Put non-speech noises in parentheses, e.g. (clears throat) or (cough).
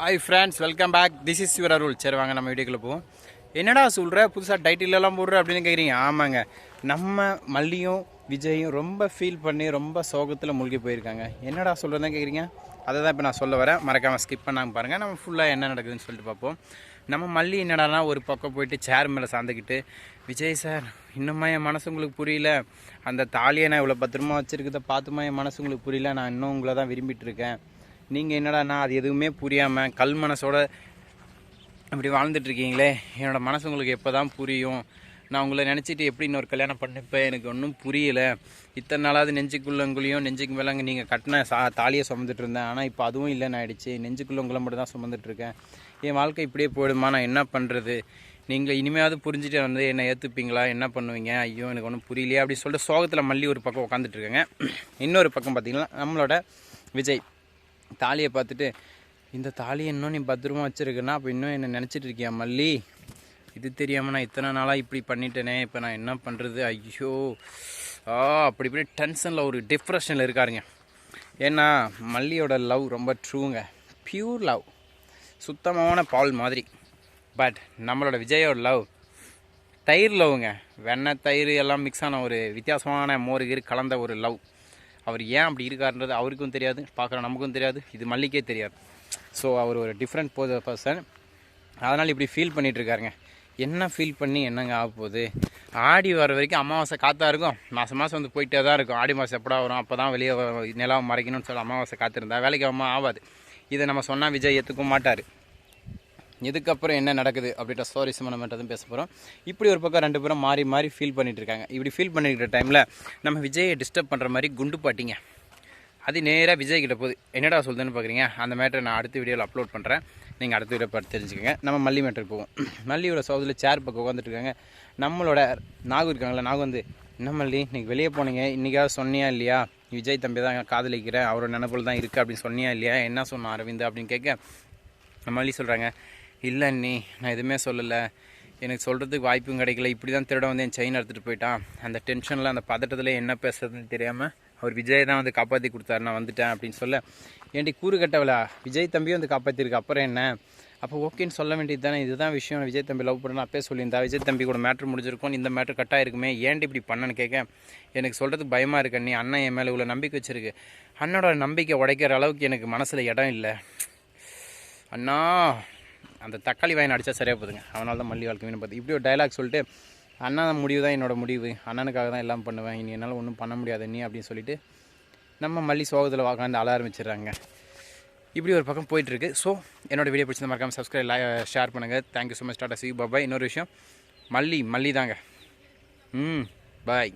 Hi friends welcome back this is your Arul சரி வாங்க நம்ம வீடியோக்குள்ளே போவோம். என்னடா சொல்கிற புதுசாக டைட்டிலெல்லாம் போடுற அப்படின்னு கேட்குறீங்க ஆமாங்க. நம்ம மல்லியும் விஜயும் ரொம்ப ஃபீல் பண்ணி ரொம்ப சோகத்தில் மூழ்கி போயிருக்காங்க. என்னடா சொல்கிறதுன்னு கேட்குறீங்க அதை தான் இப்போ நான் சொல்ல வரேன். மறக்காமல் ஸ்கிப் பண்ணாமல் பாருங்கள் நம்ம ஃபுல்லாக என்ன நடக்குதுன்னு சொல்லிட்டு பார்ப்போம். நம்ம மல்லி என்னடானா ஒரு பக்கம் போயிட்டு சேர் மேலே சார்ந்துக்கிட்டு விஜய் சார் இன்னுமா என் மனசு உங்களுக்கு புரியல? அந்த தாலியை நான் இவ்வளோ பத்திரமா வச்சுருக்கதை பார்த்துமா என் மனசு உங்களுக்கு புரியல? நான் இன்னும் உங்களை தான் விரும்பிட்டு இருக்கேன். நீங்கள் என்னடாண்ணா அது எதுவுமே புரியாமல் கல் மனசோட இப்படி வாழ்ந்துட்டுருக்கீங்களே என்னோடய மனசு உங்களுக்கு எப்போ தான் புரியும்? நான் உங்களை நினச்சிட்டு எப்படி இன்னொரு கல்யாணம் பண்ணிப்பேன்? எனக்கு ஒன்றும் புரியலை. இத்தனை நாளாவது நெஞ்சுக்குள்ளங்குள்ளேயும் நெஞ்சுக்கு மேலே அங்கே நீங்கள் கட்டின சா தாலியை சுமந்துட்டு இருந்தேன். ஆனால் இப்போ அதுவும் இல்லைன்னு ஆயிடுச்சு. நெஞ்சுக்குள்ள உங்களை மட்டும் தான் சுமந்துட்டுருக்கேன் என் வாழ்க்கை இப்படியே போயிடுமா? நான் என்ன பண்ணுறது நீங்கள் இனிமையாவது புரிஞ்சுட்டு வந்து என்னை ஏற்றுப்பீங்களா என்ன பண்ணுவீங்க? ஐயோ எனக்கு ஒன்றும் புரியலையே அப்படின்னு சொல்லிட்டு சோகத்தில் மல்லி ஒரு பக்கம் உட்காந்துட்டு இன்னொரு பக்கம் பார்த்திங்கன்னா நம்மளோட விஜய். தாலியை பார்த்துட்டு இந்த தாலியை இன்னும் நீ பத்திரமா வச்சுருக்கேன்னா அப்போ இன்னும் என்ன நினச்சிட்டு இருக்கியா மல்லி? இது தெரியாமல் நான் இத்தனை நாளாக இப்படி பண்ணிட்டேனே இப்போ நான் என்ன பண்ணுறது ஐயோ. ஆ அப்படி இப்படி டென்ஷனில் ஒரு டிப்ரெஷனில் இருக்காருங்க. ஏன்னா மல்லியோட லவ் ரொம்ப ட்ரூங்க. Pure love. சுத்தமான பால் மாதிரி. பட் நம்மளோட விஜயோட லவ் தயிர் லவ்ங்க. வெண்ணெய் தயிர் எல்லாம் மிக்ஸ் ஆன ஒரு வித்தியாசமான மோர் கீர் கலந்த ஒரு லவ். அவர் ஏன் அப்படி இருக்காருன்றது அவருக்கும் தெரியாது பார்க்குற நமக்கும் தெரியாது இது மல்லிக்கே தெரியாது. ஸோ அவர் ஒரு டிஃப்ரெண்ட் போத பர்சன் அதனால் இப்படி ஃபீல் பண்ணிகிட்ருக்காருங்க என்ன ஃபீல் பண்ணி என்னங்க ஆக போகுது? ஆடி வர வரைக்கும் அமாவாசை காத்தா இருக்கும். மாதம் மாதம் வந்து போயிட்டே தான் இருக்கும். ஆடி மாதம் எப்படா வரும்? அப்போ தான் வெளியே நிலாவை மறைக்கணும்னு சொல்லி அமாவாசை காத்திருந்தா வேலைக்கு அம்மா ஆகாது. இதை நம்ம சொன்னால் விஜய் ஏற்றுக்க மாட்டார். இதுக்கப்புறம் என்ன நடக்குது அப்படின்ற ஸ்டோரி சம்மந்தமாட்டதும் பேச போகிறோம் இப்படி ஒரு பக்கம் ரெண்டு பேரும் மாறி மாறி ஃபீல் பண்ணிட்டு இருக்காங்க. இப்படி ஃபீல் பண்ணிக்கிற டைமில் நம்ம விஜயை டிஸ்டர்ப் பண்ணுற மாதிரி குண்டு பாட்டிங்க. அது நேராக விஜய் கிட்ட போகுது. என்னடா சொல்லுதுன்னு பார்க்குறீங்க அந்த மேட்டரை நான் அடுத்த வீடியோவில் அப்லோட் பண்ணுறேன் நீங்கள் அடுத்த வீடியோ பார்த்து தெரிஞ்சுக்கோங்க. நம்ம மல்லி மேட்டருக்கு போவோம். (clears throat) மல்லியோட சோதத்தில் சேர் பக்கம் உட்காந்துட்டு இருக்காங்க. நம்மளோட நாகு இருக்காங்களே நாகு வந்து என்ன மல்லி இன்றைக்கி வெளியே போனீங்க இன்றைக்காவது சொன்னியா இல்லையா? விஜய் தம்பி தான் காதலிக்கிறேன் அவரோட நினைப்புல தான் இருக்குது அப்படின்னு சொன்னியா இல்லையா? என்ன சொன்னான் அரவிந்த் அப்படின்னு கேட்க மல்லி சொல்கிறாங்க இல்லை அண்ணி நான் எதுவுமே சொல்லலை. எனக்கு சொல்கிறதுக்கு வாய்ப்பும் கிடைக்கல. இப்படி தான் திருட வந்து என் செயின் எடுத்துகிட்டு போயிட்டான். அந்த டென்ஷனில் அந்த பதட்டத்தில் என்ன பேசுறதுன்னு தெரியாமல் அவர் விஜய் தான் வந்து காப்பாற்றி கொடுத்தாரு. நான் வந்துட்டேன் அப்படின்னு சொல்ல ஏன்டி கூறு கட்டவளா? விஜய் தம்பியும் வந்து காப்பாற்றிருக்கு அப்புறம் என்ன? அப்போ ஓகேன்னு சொல்ல வேண்டியது தானே. இதுதான் விஷயம். விஜய் தம்பி லவ் பண்ணணும் அப்பே சொல்லியிருந்தா விஜய் தம்பி கூட மேட்ரு முடிஞ்சிருக்கும். இந்த மேட்ரு கட்டாக இருக்குமே ஏன்டி இப்படி பண்ணனு கேட்க எனக்கு சொல்கிறதுக்கு பயமாக இருக்கு நீ அண்ணன் என் மேலே இவ்வளோ நம்பிக்கை வச்சிருக்கு. அண்ணனோட நம்பிக்கை உடைக்கிற அளவுக்கு எனக்கு மனசில் இடம் இல்லை. அண்ணா அந்த தக்காளி வாயின் அடித்தா சரியாக போதுங்க அவனால தான் மல்லி வாழ்க்கை மீன் பார்த்து இப்படி ஒரு டைலாக் சொல்லிட்டு அண்ணா முடிவு தான் என்னோட முடிவு. அண்ணனுக்காக தான் எல்லாம் பண்ணுவேன். இனி என்னால் ஒன்றும் பண்ண முடியாது. நீ அப்படின்னு சொல்லிட்டு நம்ம மல்லி சோகத்தில் உட்காந்து அழ ஆரம்பிச்சிடுறாங்க. இப்படி ஒரு பக்கம் போயிட்டுருக்கு. ஸோ என்னோட வீடியோ பிடிச்சது மறக்காமல் சப்ஸ்கிரைப் லை ஷேர் பண்ணுங்கள் thank you so much tata see bye bye இன்னொரு விஷயம் மல்லி மல்லி தாங்க ம் பாய்